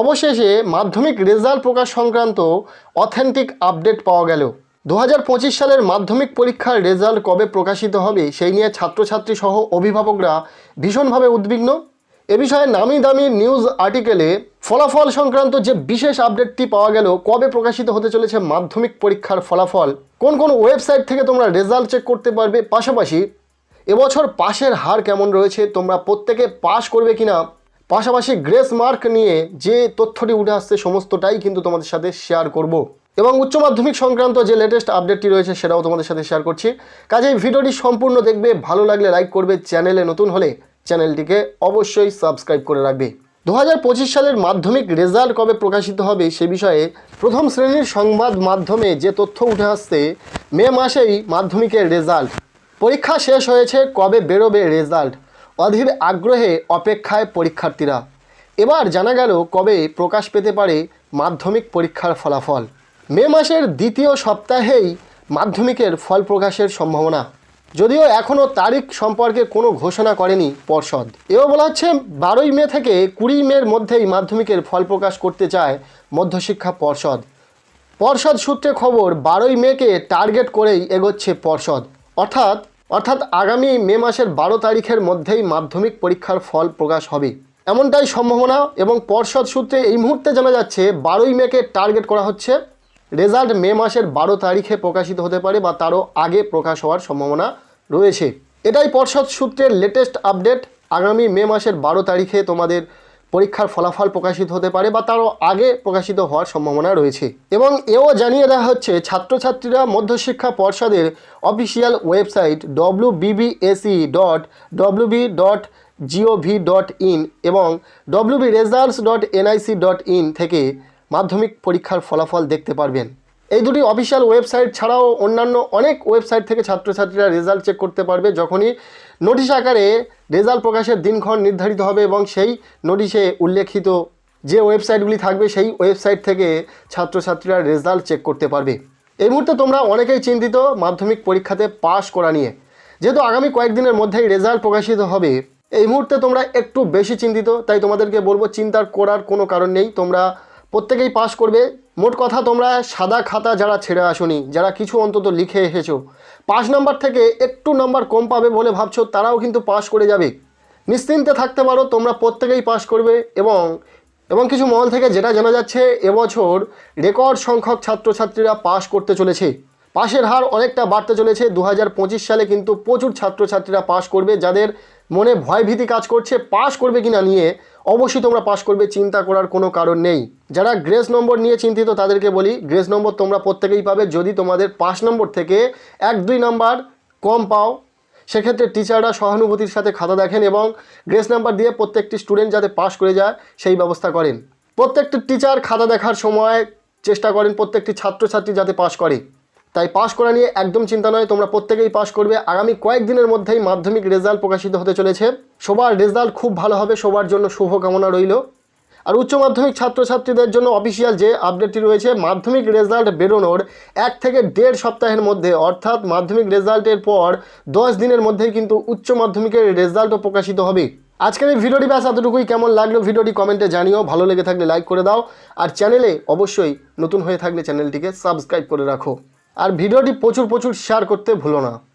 অবশেষে মাধ্যমিক রেজাল্ট প্রকাশ সংক্রান্ত অথেন্টিক আপডেট পাওয়া গেল। দু হাজার পঁচিশ সালের মাধ্যমিক পরীক্ষার রেজাল্ট কবে প্রকাশিত হবে সেই নিয়ে ছাত্রছাত্রী সহ অভিভাবকরা ভীষণভাবে উদ্বিগ্ন। এ বিষয়ে নামি দামি নিউজ আর্টিকেলে ফলাফল সংক্রান্ত যে বিশেষ আপডেটটি পাওয়া গেল, কবে প্রকাশিত হতে চলেছে মাধ্যমিক পরীক্ষার ফলাফল, কোন কোন ওয়েবসাইট থেকে তোমরা রেজাল্ট চেক করতে পারবে, পাশাপাশি এবছর পাশের হার কেমন রয়েছে, তোমরা প্রত্যেকে পাশ করবে কিনা পাশাপাশি গ্রেস মার্ক নিয়ে যে তথ্যটি উঠে আসছে সমস্তটাই কিন্তু তোমাদের সাথে শেয়ার করব। এবং উচ্চ মাধ্যমিক সংক্রান্ত যে লেটেস্ট আপডেটটি রয়েছে সেটাও তোমাদের সাথে শেয়ার করছি। কাজেই ভিডিওটি সম্পূর্ণ দেখবে, ভালো লাগলে লাইক করবে চ্যানেলে নতুন হলে চ্যানেলটিকে অবশ্যই সাবস্ক্রাইব করে রাখবে। দু হাজার পঁচিশ সালের মাধ্যমিক রেজাল্ট কবে প্রকাশিত হবে সে বিষয়ে প্রথম শ্রেণির সংবাদ মাধ্যমে যে তথ্য উঠে আসছে, মে মাসেই মাধ্যমিকের রেজাল্ট পরীক্ষা শেষ হয়েছে, কবে বেরোবে রেজাল্ট অধীর আগ্রহে অপেক্ষায় পরীক্ষার্থীরা। এবার জানা গেল কবে প্রকাশ পেতে পারে মাধ্যমিক পরীক্ষার ফলাফল। মে মাসের দ্বিতীয় সপ্তাহেই মাধ্যমিকের ফল প্রকাশের সম্ভাবনা। যদিও এখনও তারিখ সম্পর্কে কোনো ঘোষণা করেনি পর্ষদ। এও বলা হচ্ছে বারোই মে থেকে কুড়ি মের মধ্যেই মাধ্যমিকের ফল প্রকাশ করতে চায় মধ্যশিক্ষা পর্ষদ। পর্ষদ সূত্রে খবর, বারোই মেকে টার্গেট করেই এগোচ্ছে পর্ষদ। অর্থাৎ অর্থাৎ আগামী মে মাসের বারো তারিখের মধ্যেই মাধ্যমিক পরীক্ষার ফল প্রকাশ হবে। এমনটাই সম্ভাবনা এবং পর্ষদ সূত্রে এই মুহূর্তে জানা যাচ্ছে, বারোই মেকে টার্গেট করা হচ্ছে। রেজাল্ট মে মাসের বারো তারিখে প্রকাশিত হতে পারে বা তারও আগে প্রকাশ হওয়ার সম্ভাবনা রয়েছে। এটাই পর্ষদ সূত্রের লেটেস্ট আপডেট আগামী মে মাসের বারো তারিখে তোমাদের পরীক্ষার ফলাফল প্রকাশিত হতে পারে বা তারও আগে প্রকাশিত হওয়ার সম্ভাবনা রয়েছে। এবং এও জানিয়ে দেওয়া হচ্ছে, ছাত্রছাত্রীরা মধ্যশিক্ষা পর্ষদের official website W BBSE dot W B dot GOV dot in এবং W B results dot NIC dot in থেকে মাধ্যমিক পরীক্ষার ফলাফল দেখতে পারবেন। এই দুটি অফিসিয়াল ওয়েবসাইট ছাড়াও অন্যান্য অনেক ওয়েবসাইট থেকে ছাত্রছাত্রীরা রেজাল্ট চেক করতে পারবে যখনই নোটিশ আকারে রেজাল্ট প্রকাশের দিনক্ষণ নির্ধারিত হবে এবং সেই নোটিশে উল্লেখিত যে ওয়েবসাইটগুলি থাকবে সেই ওয়েবসাইট থেকে ছাত্রছাত্রীরা রেজাল্ট চেক করতে পারবে। এই মুহূর্তে তোমরা অনেকেই চিন্তিত মাধ্যমিক পরীক্ষাতে পাশ করা নিয়ে। যেহেতু আগামী কয়েকদিনের মধ্যেই রেজাল্ট প্রকাশিত হবে, এই মুহূর্তে তোমরা একটু বেশি চিন্তিত, তাই তোমাদেরকে বলব চিন্তার করার কোনো কারণ নেই। তোমরা প্রত্যেকেই পাশ করবে মোট কথা তোমরা সাদা খাতা যারা ছেড়ে আসনি, যারা কিছু অন্তত লিখে এসেছ, পাঁচ নাম্বার থেকে একটু নাম্বার কম পাবে বলে ভাবছ, তারাও কিন্তু পাস করে যাবে। নিশ্চিন্তে থাকতে পারো, তোমরা প্রত্যেকেই পাস করবে এবং এবং কিছু মহল থেকে যেটা জানা যাচ্ছে, এবছর রেকর্ড সংখ্যক ছাত্রছাত্রীরা পাস করতে চলেছে। পাশের হার অনেকটা বাড়তে চলেছে, দু হাজার পঁচিশ সালে কিন্তু প্রচুর ছাত্রছাত্রীরা পাস করবে, যাদের মনে ভয়ভীতি কাজ করছে পাস করবে কিনা নিয়ে অবশ্যই তোমরা পাস করবে, চিন্তা করার কোনো কারণ নেই। যারা গ্রেস নম্বর নিয়ে চিন্তিত তাদেরকে বলি, গ্রেস নম্বর তোমরা প্রত্যেকেই পাবে। যদি তোমাদের পাঁচ নম্বর থেকে এক, দুই নাম্বার কম পাও, সেক্ষেত্রে টিচাররা সহানুভূতির সাথে খাতা দেখেন এবং গ্রেস নাম্বার দিয়ে প্রত্যেকটি স্টুডেন্ট যাতে পাস করে যায়, সেই ব্যবস্থা করেন। প্রত্যেকটি টিচার খাতা দেখার সময় চেষ্টা করেন প্রত্যেকটি ছাত্রছাত্রী যাতে পাস করে। তাই পাস করা নিয়ে একদম চিন্তা নয়, তোমরা প্রত্যেকেই পাস করবে। আগামী কয়েকদিনের মধ্যেই মাধ্যমিক রেজাল্ট প্রকাশিত হতে চলেছে। সবার রেজাল্ট খুব ভালো হবে, সবার জন্য শুভকামনা রইল। আর উচ্চ মাধ্যমিক ছাত্রছাত্রীদের জন্য অফিসিয়াল যে আপডেটটি রয়েছে, মাধ্যমিক রেজাল্ট বেরোনোর এক থেকে দেড় সপ্তাহের মধ্যে, অর্থাৎ মাধ্যমিক রেজাল্টের পর দশ দিনের মধ্যেই কিন্তু উচ্চ মাধ্যমিকের রেজাল্টও প্রকাশিত হবে। আজকের এই ভিডিওটি ব্যাস, এতটুকুই। কেমন লাগল ভিডিওটি কমেন্টে জানিও। ভালো লেগে থাকলে লাইক করে দাও। আর চ্যানেলে অবশ্যই নতুন হয়ে থাকলে চ্যানেলটিকে সাবস্ক্রাইব করে রাখো। আর ভিডিওটি প্রচুর প্রচুর শেয়ার করতে ভুলো না।